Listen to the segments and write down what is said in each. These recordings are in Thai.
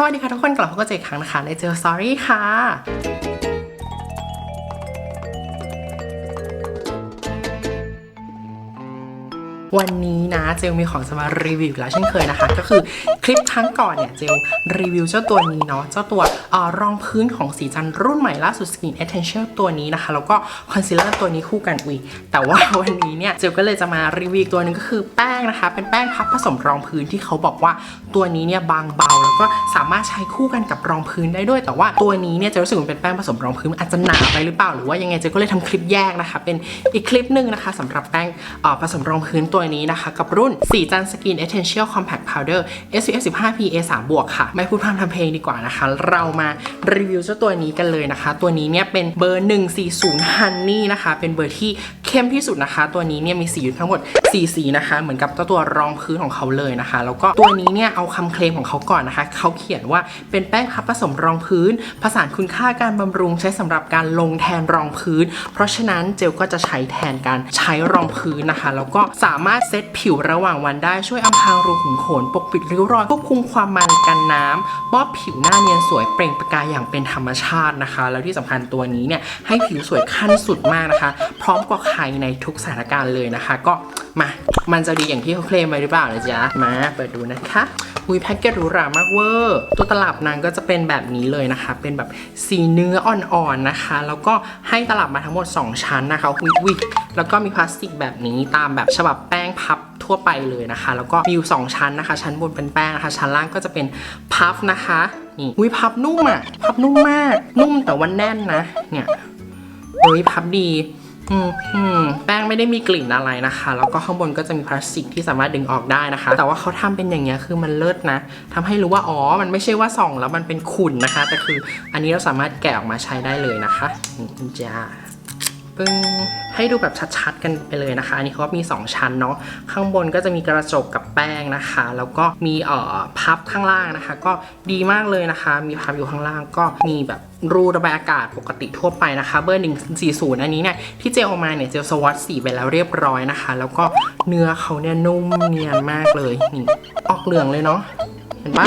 สวัสดีค่ะทุกคนกลับมาพบกันอีกครั้งนะคะในเจอสอรี่ค่ะ วันนี้นะเจลมีของจะมารีวิวอีกแล้วเช่นเคยนะคะ ก็คือคลิปครั้งก่อนเนี่ยเจลรีวิวเจ้าตัวนี้เนาะเจ้าตัวอรองพื้นของสีจันรุ่นใหม่ล่าสุด Skin Essential ตัวนี้นะคะ แล้วก็คอนซีลเลอร์ตัวนี้คู่กันอุยแต่ว่าวันนี้เนี่ยเจลก็เลยจะมารีวิวตัวนึงก็คือแป้งนะคะ เป็นแป้งพับผสมรองพื้นที่เขาบอกว่าตัวนี้เนี่ยบางเบาแล้วก็สามารถใช้คู่กันกับรองพื้นได้ด้วย แต่ว่าตัวนี้เนี่ยจะรู้สึกมันเป็นแป้งผสมรองพื้นอาจจะหนาไปหรือเปล่าหรือว่ายังไงเจลก็เลยทำคลิปแยกนะคะ เป็นอีกคลิปหนึ่งนะคะสำหรับแป้งผสมรองพื้นตัวนี้นะคะ กับรุ่นสีจันสกิน Essential Compact Powder SPF 15 PA 3บวกค่ะ ไม่พูดพร่ำทำเพลงดีกว่านะคะ เรามารีวิวเจ้าตัวนี้กันเลยนะคะ ตัวนี้เนี่ยเป็นเบอร์ 140 Honey นะคะ เป็นเบอร์ที่เข้มที่สุดนะคะ ตัวนี้เนี่ยมีสีอยู่ทั้งหมด4สีนะคะ เหมือนกับตัวตัวรองพื้นของเขาเลยนะคะ แล้วก็ตัวนี้เนี่ยเอาคำเคลมของเขาก่อนนะคะ เขาเขียนว่าเป็นแป้งพับผสมรองพื้น ผสานคุณค่าการบำรุงใช้สำหรับการลงแทนรองพื้น เพราะฉะนั้นเจลก็จะใช้แทนการใช้รองพื้นนะคะ แล้วก็สามารถเซตผิวระหว่างวันได้ช่วยอำพรางรูขุมขนปกปิดริ้วรอยควบคุมความมันกันน้ำมอบผิวหน้าเนียนสวยเปล่งประกายอย่างเป็นธรรมชาตินะคะ แล้วที่สำคัญตัวนี้เนี่ยให้ผิวสวยขั้นสุดมากนะคะ พร้อมกว่าใครในทุกสถานการณ์เลยนะคะ ก็มา มันจะดีอย่างที่เขาเคลมไว้หรือเปล่านะจ๊ะมาเปิดดูนะคะ อุยแพ็กเกจหรูหรามากเวอร์ตัวตลับนางก็จะเป็นแบบนี้เลยนะคะ เป็นแบบสีเนื้ออ่อนๆนะคะ แล้วก็ให้ตลับมาทั้งหมด 2 ชั้นนะคะวิวิแล้วก็มีพลาสติกแบบนี้ตามแบบฉบับแป้งพับทั่วไปเลยนะคะ แล้วก็มีอยู่2ชั้นนะคะ ชั้นบนเป็นแป้งนะคะ ชั้นล่างก็จะเป็นพับนะคะนี่อุ้ยพับนุ่มอะพับนุ่มมาก นุ่มแต่ว่าแน่นนะเนี่ยเฮ้ยพับดี อืมอืมแป้งไม่ได้มีกลิ่นอะไรนะคะ แล้วก็ข้างบนก็จะมีพลาสติกที่สามารถดึงออกได้นะคะ แต่ว่าเขาทำเป็นอย่างเงี้ยคือมันเลิศนะทำให้รู้ว่าอ๋อ มันไม่ใช่ว่าส่องแล้วมันเป็นขุ่นนะคะ แต่คืออันนี้เราสามารถแกะออกมาใช้ได้เลยนะคะนี่จ้า ปึ้งให้ดูแบบชัดๆกันไปเลยนะคะ อันนี้เขาก็มี 2 ชั้นเนาะข้างบนก็จะมีกระจกกับแป้งนะคะ แล้วก็มีเอ่อพับข้างล่างนะคะ ก็ดีมากเลยนะคะ มีพับอยู่ข้างล่างก็มีแบบรูระบายอากาศปกติทั่วไปนะคะ เบอร์ 140 อันนี้เนี่ยที่เจลออกมาเนี่ยเจลสวอตสีไปแล้วเรียบร้อยนะคะ แล้วก็เนื้อเขาเนี่ยนุ่มเนียนมากเลยนี่ออกเหลืองเลยเนาะเห็นปะ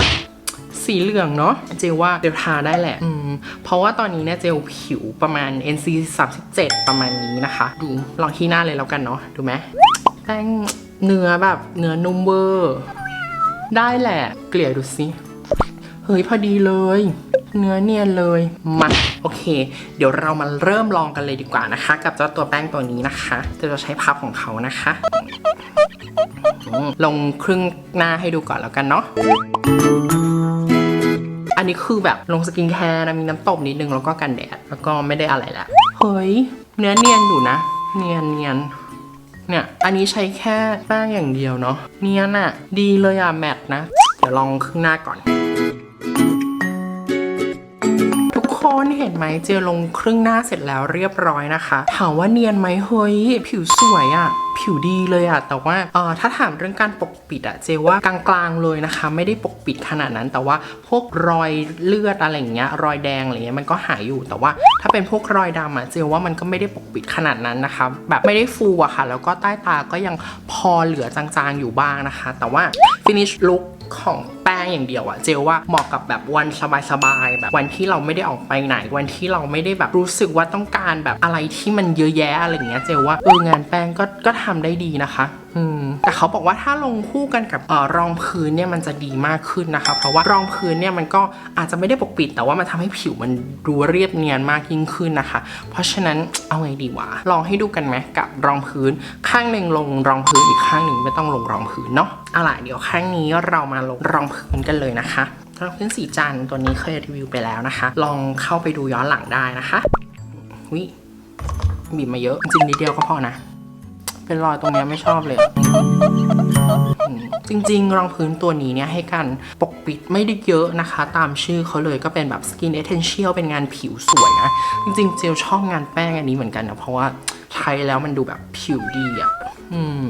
สีเหลืองเนาะเจลว่าเจลทาได้แหละ อืม เพราะว่าตอนนี้เนี่ยเจลผิวประมาณ NC 37ประมาณนี้นะคะ ดูลองที่หน้าเลยแล้วกันเนาะดูไหมแป้งเนื้อแบบเนื้อนุ่มเวอร์ได้แหละ เกลี่ยดูสิเฮ้ยพอดีเลย เนื้อเนียนเลยมาโอเค เดี๋ยวเรามาเริ่มลองกันเลยดีกว่านะคะ กับเจ้าตัวแป้งตัวนี้นะคะจะจะใช้พับของเขานะคะ ลงครึ่งหน้าให้ดูก่อนแล้วกันเนาะ นี้คือแบบลงสกินแคร์นะมีน้ำตบนิดนึงแล้วก็กันแดด แล้วก็ไม่ได้อะไรละเฮ้ยเนื้อเนียนอยู่นะ เนียนเนียนเนี่ย อันนี้ใช้แค่แป้งอย่างเดียวเนาะเนียนอะดีเลยอะแมทนะ เดี๋ยวลองครึ่งหน้าก่อน คนเห็นไหมเจลลงครึ่งหน้าเสร็จแล้วเรียบร้อยนะคะถามว่าเนียนไหมเฮ้ยผิวสวยอะผิวดีเลยอะแต่ว่าเออถ้าถามเรื่องการปกปิดอะเจลว่ากลางๆเลยนะคะ ไม่ได้ปกปิดขนาดนั้น แต่ว่าพวกรอยเลือดอะไรอย่างเงี้ยรอยแดงอะไรเงี้ยมันก็หายอยู่แต่ว่า ถ้าเป็นพวกรอยดำอะเจลว่ามันก็ไม่ได้ปกปิดขนาดนั้นนะคะ แบบไม่ได้ฟูอะค่ะ แล้วก็ใต้ตาก็ยังพอเหลือจางๆอยู่บ้างนะคะ แต่ว่า finish look ของแป้งอย่างเดียวอะเจลว่าเหมาะกับแบบวันสบายๆแบบวันที่เราไม่ได้ออกไปไหน วันที่เราไม่ได้แบบรู้สึกว่าต้องการแบบอะไรที่มันเยอะแยะอะไรอย่างเงี้ยเจลว่าเอองานแป้งก็ก็ทำได้ดีนะคะอืมแต่เขาบอกว่าถ้าลงคู่กันกับเอ่อรองพื้นเนี่ยมันจะดีมากขึ้นนะคะเพราะว่ารองพื้นเนี่ยมันก็อาจจะไม่ได้ปกปิด แต่ว่ามันทำให้ผิวมันดูเรียบเนียนมากยิ่งขึ้นนะคะ เพราะฉะนั้นเอาไงดีวะลองให้ดูกันไหมกับรองพื้น ข้างหนึ่งลงรองพื้นอีกข้างหนึ่งไม่ต้องลงรองพื้นเนาะอาล่ะเดี๋ยวข้างนี้เรามาลงรองพื้นกันเลยนะคะรองพื้นสีจันตัวนี้เคยรีวิวไปแล้วนะคะ ลองเข้าไปดูย้อนหลังได้นะคะวิบีบมาเยอะจริงๆนิดเดียวก็พอนะ เป็นรอยตรงเนี้ยไม่ชอบเลย จริงๆ รองพื้นตัวนี้เนี่ยให้การปกปิดไม่ได้เยอะนะคะ ตามชื่อเขาเลยก็เป็นแบบ Skin Essential เป็นงานผิวสวยนะ จริงๆ เจลชอบงานแป้งอันนี้เหมือนกันนะ เพราะว่าใช้แล้วมันดูแบบผิวดีอะ่ะ อืม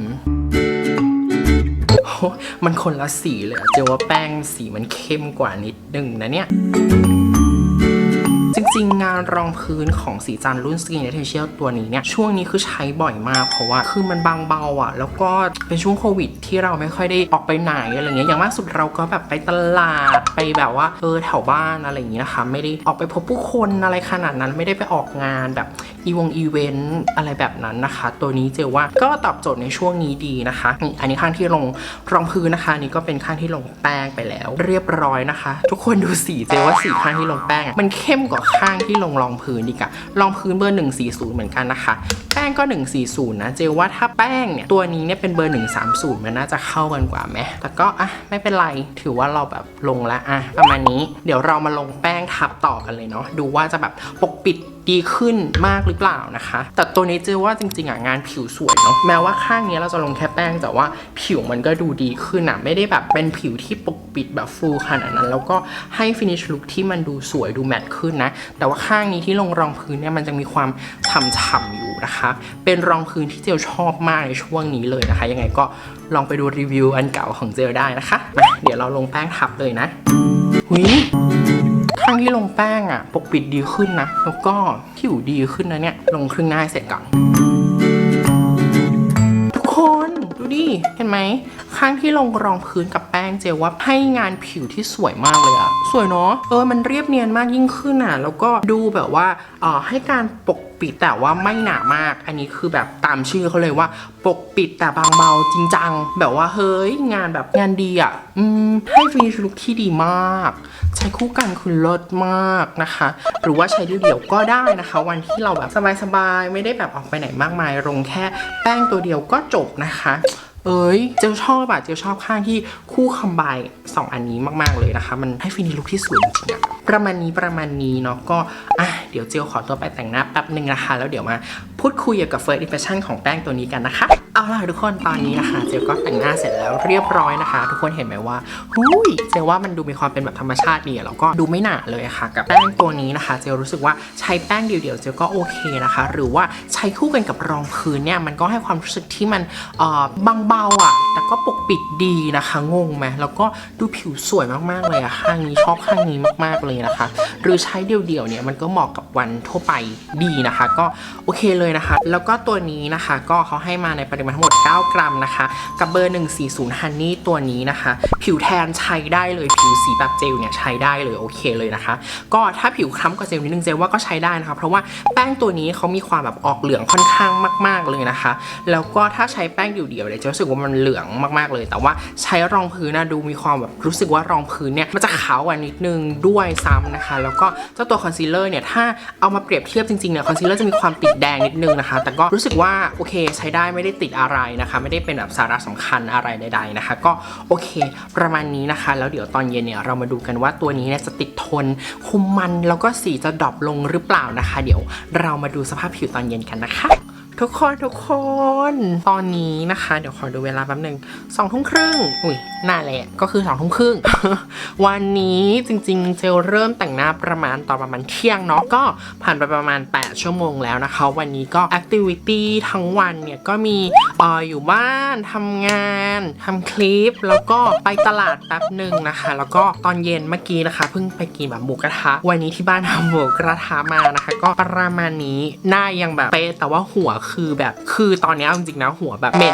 มันคนละสีเลยเจอว่าแป้งสีมันเข้มกว่านิดนึงนะเนี่ย จริงๆ งานรองพื้นของสีจันรุ่น Skin Essential ตัวนี้เนี่ยช่วงนี้คือใช้บ่อยมากเพราะว่าคือมันบางเบาอะ แล้วก็เป็นช่วงโควิด ที่เราไม่ค่อยได้ออกไปไหนอะไรเงี้ยอย่างมากสุดเราก็แบบไปตลาดไปแบบว่าเออแถวบ้านอะไรอย่างเงี้ยนะคะไม่ได้ออกไปพบผู้คนอะไรขนาดนั้นไม่ได้ไปออกงานแบบอีวงอีเวนต์อะไรแบบนั้นนะคะ ตัวนี้เจอว่าก็ตอบโจทย์ในช่วงนี้ดีนะคะนี่อันนี้ข้างที่ลงรองพื้นนะคะนี่ก็เป็นข้างที่ลงแป้งไปแล้ว เรียบร้อยนะคะ ทุกคนดูสีเจอว่าสีข้างที่ลงแป้ง มันเข้มกว่าข้างที่ลงรองพื้นดีกว่ารองพื้นเบอร์ 140 เหมือนกันนะคะ แป้งก็ 140 นะ เจอว่าถ้าแป้งเนี่ย ตัวนี้เนี่ยเป็นเบอร์ 130 มันน่าจะเข้ากันกว่าไหมแต่ก็อะไม่เป็นไร ถือว่าเราแบบลงแล้วอะประมาณนี้ เดี๋ยวเรามาลงแป้งทับต่อกันเลยเนาะ ดูว่าจะแบบปกปิด ดีขึ้นมากหรือเปล่านะคะ แต่ตัวนี้เจอว่าจริงๆอะงานผิวสวยเนาะแม้ว่าข้างนี้เราจะลงแค่แป้งแต่ว่าผิวมันก็ดูดีขึ้นอะไม่ได้แบบเป็นผิวที่ปกปิดแบบฟูขนาดนั้น แล้วก็ให้ฟินิชลุคที่มันดูสวยดูแมตต์ขึ้นนะ แต่ว่าข้างนี้ที่ลงรองพื้นเนี่ยมันจะมีความฉ่ำๆอยู่นะคะ เป็นรองพื้นที่เจลชอบมากในช่วงนี้เลยนะคะ ยังไงก็ลองไปดูรีวิวอันเก่าของเจลได้นะคะมาเดี๋ยวเราลงแป้งทับเลยนะหุย ลงแป้งอะปกปิดดีขึ้นนะ แล้วก็ผิวดีขึ้นนะเนี่ย ลงครึ่งหน้าเสร็จก่อน ทุกคนดูดิ เห็นไหม ข้างที่ลงรองพื้นกับแป้งเจลว่าให้งานผิวที่สวยมากเลยอะสวยเนาะ เออ มันเรียบเนียนมากยิ่งขึ้นอะแล้วก็ดูแบบว่า เออให้การปก ปิดแต่ว่าไม่หนามาก อันนี้คือแบบตามชื่อเขาเลยว่า ปกปิดแต่บางเบาจริงจัง แบบว่าเฮ้ยงานแบบงานดีอะอืมให้ฟินิชลุคที่ดีมาก ใช้คู่กันคือเลิศมากนะคะ หรือว่าใช้เดี่ยวๆก็ได้นะคะ วันที่เราแบบสบายๆ ไม่ได้แบบออกไปไหนมากมายลงแค่แป้งตัวเดียวก็จบนะคะเอ้ย เจลชอบอะเจลชอบข้างที่คู่คอมไบสองอันนี้มาก ๆ เลยนะคะ มันให้ฟินิชลุคที่สวยจริงๆอะประมาณนี้ประมาณนี้เนาะก็อะเดี๋ยวเจลขอตัวไปแต่งหน้าแป๊บหนึ่งนะคะ แล้วเดี๋ยวมาพูดคุยเกี่ยวกับ first impression ของแป้งตัวนี้กันนะคะเอาล่ะทุกคนตอนนี้นะคะ เจลก็แต่งหน้าเสร็จแล้วเรียบร้อยนะคะ ทุกคนเห็นไหมว่าหุยเจลว่ามันดูมีความเป็นแบบธรรมชาติดีแล้วก็ดูไม่หนาเลยะค่ะ กับแป้งตัวนี้นะคะ เจลรู้สึกว่าใช้แป้งเดี่ยวๆเจลก็โอเคนะคะ หรือว่าใช้คู่กันกับรองพื้นเนี่ยมันก็ให้ความรู้สึกที่มันเอ่อบางเบาอะแต่ก็ปกปิดดีนะคะงงไหมแล้วก็ดูผิวสวยมากๆเลยอะข้างนี้ชอบข้างนี้มากๆเลยนะคะ หรือใช้เดี่ยวๆเนี่ยมันก็เหมาะกับวันทั่วไปดีนะคะ ก็โอเคเลยนะคะ แล้วก็ตัวนี้นะคะก็เขาให้มาในปริมาณทั้งหมด 9 กรัมนะคะ กับเบอร์ 140ฮันนี่ตัวนี้นะคะ ผิวแทนใช้ได้เลยผิวสีแบบเจลเนี่ยใช้ได้เลยโอเคเลยนะคะ ก็ถ้าผิวคล้ำกว่าเจลนิดนึงเจลว่าก็ใช้ได้นะคะ เพราะว่าแป้งตัวนี้เขามีความแบบออกเหลืองค่อนข้างมาก ๆเลยนะคะ แล้วก็ถ้าใช้แป้งเดี่ยวๆเนี่ยจะรู้สึกว่ามันเหลืองมากๆเลย แต่ว่าใช้รองพื้นนะดูมีความแบบรู้สึกว่ารองพื้นเนี่ยมันจะขาวกว่านิดนึงด้วยซ้ำนะคะ แล้วก็เจ้าตัวคอนซีลเลอร์เนี่ยถ้าเอามาเปรียบเทียบจริงๆเนี่ยคอนซีลเลอร์จะมีความติดแดงนิดนึงนะคะ แต่ก็รู้สึกว่าโอเคใช้ได้ไม่ได้ติดอะไรนะคะ ไม่ได้เป็นแบบสาระสำคัญอะไรใด ๆนะคะ ก็โอเค ประมาณนี้นะคะ แล้วเดี๋ยวตอนเย็นเนี่ยเรามาดูกันว่าตัวนี้เนี่ยจะติดทน คุมมันแล้วก็สีจะดรอปลงหรือเปล่านะคะ เดี๋ยวเรามาดูสภาพผิวตอนเย็นกันนะคะ ทุกคนทุกคน ตอนนี้นะคะ เดี๋ยวขอดูเวลาแป๊บหนึ่งสองทุ่มครึ่งอุ้ยน่าแหละก็คือสองทุ่มครึ่งวันนี้จริงๆ เจลเริ่มแต่งหน้าประมาณตอนประมาณเที่ยงเนาะก็ผ่านไปประมาณ 8 ชั่วโมงแล้วนะคะ วันนี้ก็แอคทิวิตี้ทั้งวันเนี่ยก็มีอออยู่บ้านทำงานทำคลิป แล้วก็ไปตลาดแป๊บหนึ่งนะคะ แล้วก็ตอนเย็นเมื่อกี้นะคะเพิ่งไปกินแบบหมูกระทะวันนี้ที่บ้านทำหมูกระทะมานะคะ ก็ประมาณนี้หน้ายังแบบเป๊ะแต่ว่าหัวคคือแบบคือตอนนี้เอาจริงๆนะหัวแบบเหม็น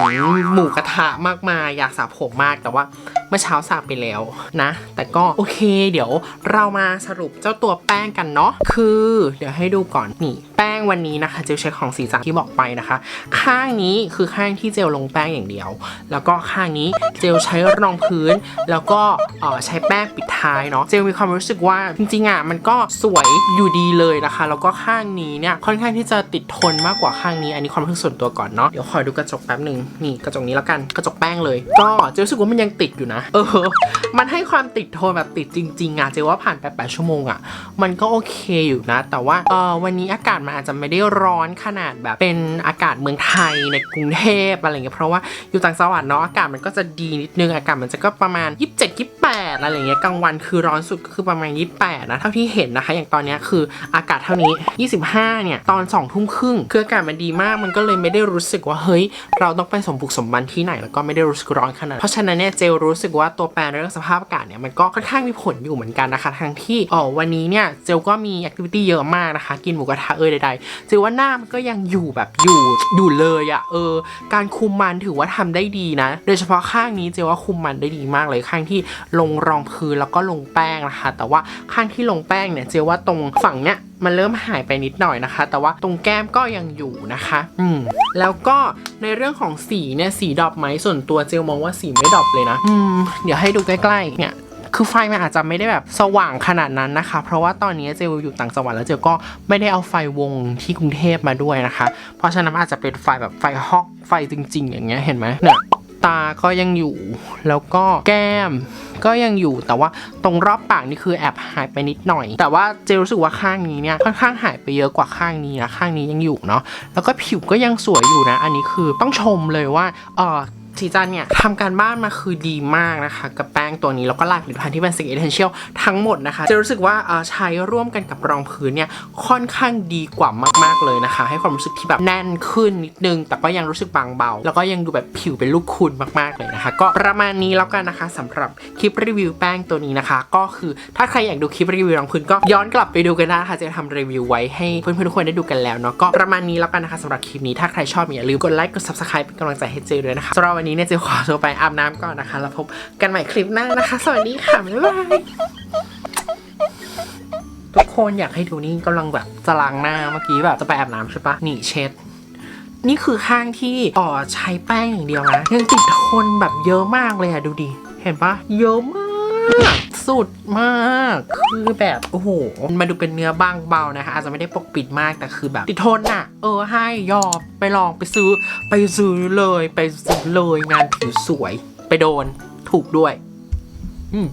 หมูกระทะมากมายอยากสระผมมากแต่ว่า เมื่อเช้าสระไปแล้วนะ แต่ก็โอเค เดี๋ยวเรามาสรุปเจ้าตัวแป้งกันเนาะคือ เดี๋ยวให้ดูก่อนนี่แป้งวันนี้นะคะเจลใช้ของสีจันที่บอกไปนะคะ ข้างนี้คือข้างที่เจลลงแป้งอย่างเดียว แล้วก็ข้างนี้เจลใช้รองพื้น แล้วก็เอ่อใช้แป้งปิดท้ายเนาะเจลมีความรู้สึกว่าจริงๆอะมันก็สวยอยู่ดีเลยนะคะ แล้วก็ข้างนี้เนี่ยค่อนข้างที่จะติดทนมากกว่าข้างนี้ อันนี้ความรู้สึกส่วนตัวก่อนเนาะเดี๋ยวขอดูกระจกแป๊บหนึ่งนี่กระจกนี้แล้วกันกระจกแป้งเลย ก็เจลรู้สึกว่ามันยังติดอยู่นะเออ มันให้ความติดโทนแบบติดจริงๆอะเจว่าผ่านไปดชั่วโมงอะมันก็โอเคอยู่นะ แต่ว่าเออวันนี้อากาศมันอาจจะไม่ได้ร้อนขนาดแบบเป็นอากาศเมืองไทยในกรุงเทพอะไรเงี้ยเพราะว่าอยู่ต่างจังหวัดเนาะอากาศมันก็จะดีนิดนึงอากาศมันจะก็ประมาณ 27 28 28อะไรอย่างเงี้ยกลางวันคือร้อนสุดก็คือประมาณ 28 นะเท่าที่เห็นนะคะ อย่างตอนนี้คืออากาศเท่านี้ 25 เนี่ย ตอน2ทุ่มครึ่งคืออากาศมันดีมากมันก็เลยไม่ได้รู้สึกว่าเฮ้ย เราต้องไปสมบุกสมบันที่ไหนแล้วก็ไม่ได้รู้สึกร้อนขนาดเพราะฉะนั้นเนี่ยเจลรู้สึกว่าตัวแปรเรื่องสภาพอากาศเนี่ยมันก็ค่อนข้างมีผลอยู่เหมือนกันนะคะทั้งที่อ๋อวันนี้เนี่ยเจลก็มีแอคทิวิตี้เยอะมากนะคะ กินหมูกระทะเอยใดๆเจลว่าหน้ามันก็ยังอยู่แบบอยู่อยู่เลยอะ่ะเออ การคุมมันถือว่าทำได้ดีนะ โดยเฉพาะข้างนี้เจลว่าคุมมันได้ดีมากเลยข้างที่ลงรองพื้นแล้วก็ลงแป้งนะคะ แต่ว่าข้างที่ลงแป้งเนี่ยเจลว่าตรงฝั่งเนี้ยมันเริ่มหายไปนิดหน่อยนะคะ แต่ว่าตรงแก้มก็ยังอยู่นะคะ อืม แล้วก็ในเรื่องของสีเนี่ยสีดรอปไหมส่วนตัวเจลมองว่าสีไม่ดรอปเลยนะ อืม เดี๋ยวให้ดูใกล้ๆ เนี่ยคือไฟมันอาจจะไม่ได้แบบสว่างขนาดนั้นนะคะ เพราะว่าตอนนี้เจลอยู่ต่างจังหวัดแล้วเจลก็ไม่ได้เอาไฟวงที่กรุงเทพมาด้วยนะคะ เพราะฉะนั้นอาจจะเป็นไฟแบบไฟฮอกไฟจริง ๆ อย่างเงี้ยเห็นไหมเนี่ย ตาก็ยังอยู่ แล้วก็แก้มก็ยังอยู่แต่ว่าตรงรอบปากนี่คือแอบหายไปนิดหน่อย แต่ว่าเจรู้สึกว่าข้างนี้เนี่ยค่อนข้างหายไปเยอะกว่าข้างนี้นะข้างนี้ยังอยู่เนาะแล้วก็ผิวก็ยังสวยอยู่นะ อันนี้คือต้องชมเลยว่าเออ สีจันเนี่ยทำการบ้านมาคือดีมากนะคะ กับแป้งตัวนี้ แล้วก็ลายผลิตภัณฑ์ที่เป็นสิ่งเอเทนเชียลทั้งหมดนะคะ จะรู้สึกว่าใช้ร่วมกันกับรองพื้นเนี่ยค่อนข้างดีกว่ามาก ๆ เลยนะคะ ให้ความรู้สึกที่แบบแน่นขึ้นนิดนึง แต่ก็ยังรู้สึกบางเบา แล้วก็ยังดูแบบผิวเป็นลูกคุณมาก ๆ เลยนะคะ ก็ประมาณนี้แล้วกันนะคะสำหรับคลิปรีวิวแป้งตัวนี้นะคะ ก็คือถ้าใครอยากดูคลิปรีวิวรองพื้นก็ย้อนกลับไปดูกันได้นะคะจะทำรีวิวไว้ให้เพื่อนๆทุกคนได้ดูกันแล้วเนาะก็ประมาณนี้แล้วกันนะคะสำหรับคลิปนี้ถ้าใครชอบอย่าลืมกดไลค์กด subscribe เป็นกำลังใจให้เจด้วยนะคะสำหรับวันนี้เนี่ยเจขอตัวไปอาบน้ำก่อนนะคะ แล้วพบกันใหม่คลิปหน้านะคะ สวัสดีค่ะบ๊ายบายทุกคนอยากให้ดูนี่กำลังแบบจะล้างหน้าเมื่อกี้แบบจะไปอาบน้ำใช่ปะนี่เช็ดนี่คือข้างที่อ๋อใช้แป้งอย่างเดียวนะยังติดทนแบบเยอะมากเลยอะดูดิ เห็นปะเยอะมาก สุดมาก คือแบบโอ้โหมันมาดูเป็นเนื้อบางเบานะคะ อาจจะไม่ได้ปกปิดมากแต่คือแบบติดทนอะเออให้ยอมไปลองไปซื้อ ไปซื้อเลยไปซื้อเลยงานผิวสวย ไปโดนถูกด้วย อืม